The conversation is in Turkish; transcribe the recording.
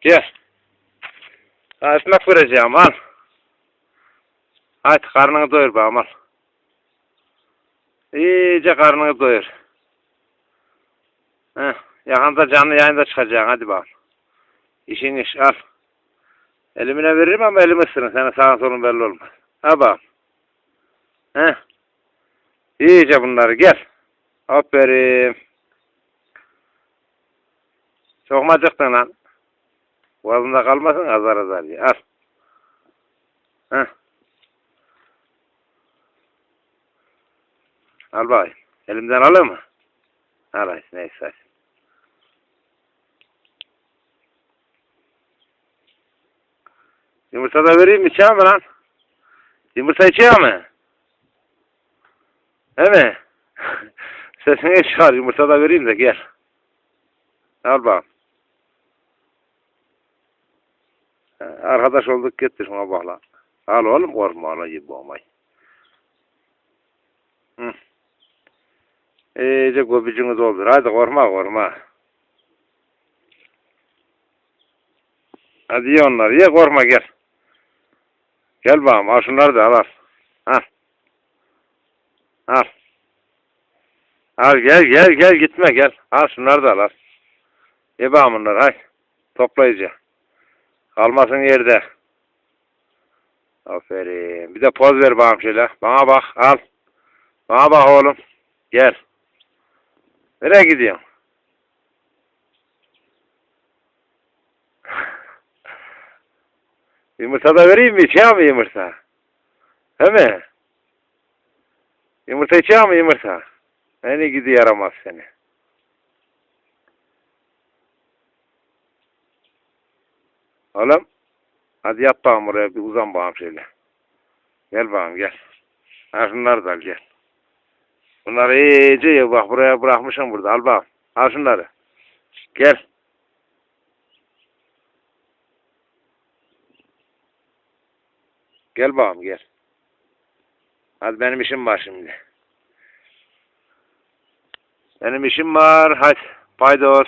Gel. Ha, ekmek vereceğim al. Hadi karnını doyur bakalım al. İyice karnını doyur. Heh, yakında canlı yayında çıkacaksın hadi bakalım. İşin iş al. Elimine veririm ama elim ısırın. Senin sağın solun belli olmaz. Ha bakalım. Heh. İyice bunları gel. Aferin. Çok mu acıktın lan? Boğazında kalmasın azar azar ye. Al. Heh. Al bakayım. Elimden alır mı? Al neyse. ay. Yumurta da vereyim mi? İçer mi lan? Yumurta içiyor mu? Değil mi? Sesini çıkar. Yumurta da vereyim de gel. Al bakalım. Ha, Arkadaş olduk gitti şuna bak lan. Al oğlum korkma ala gibi olmayı. Hı. İyice göbücünü doldur. Hadi korkma korkma. Hadi ye onları ye korkma gel. Gel bakalım al şunları da al al. Al. Al. Al gel gel gel gitme gel. Al şunları da al al. Ye bakalım bunları hay. Toplayıcı. Kalmasın yerde. Aferin. Bir de poz ver bakalım şöyle. Bana bak al. Bana bak oğlum. Gel. Nereye gidiyorsun? Yumurta da vereyim mi? İçiyor mu yumurta? He mi? Yumurta içiyor mu yumurta? Beni gidi yaramaz seni. Oğlum. Hadi yat bakalım oraya bir uzan bakalım şöyle. Gel bakalım gel. Ha şunları da al gel. Bunları iyice ye bak buraya bırakmışım burada al bakalım. Al şunları. Gel. Gel bakalım gel. Hadi benim işim var şimdi. Benim işim var. Hadi. Paydos.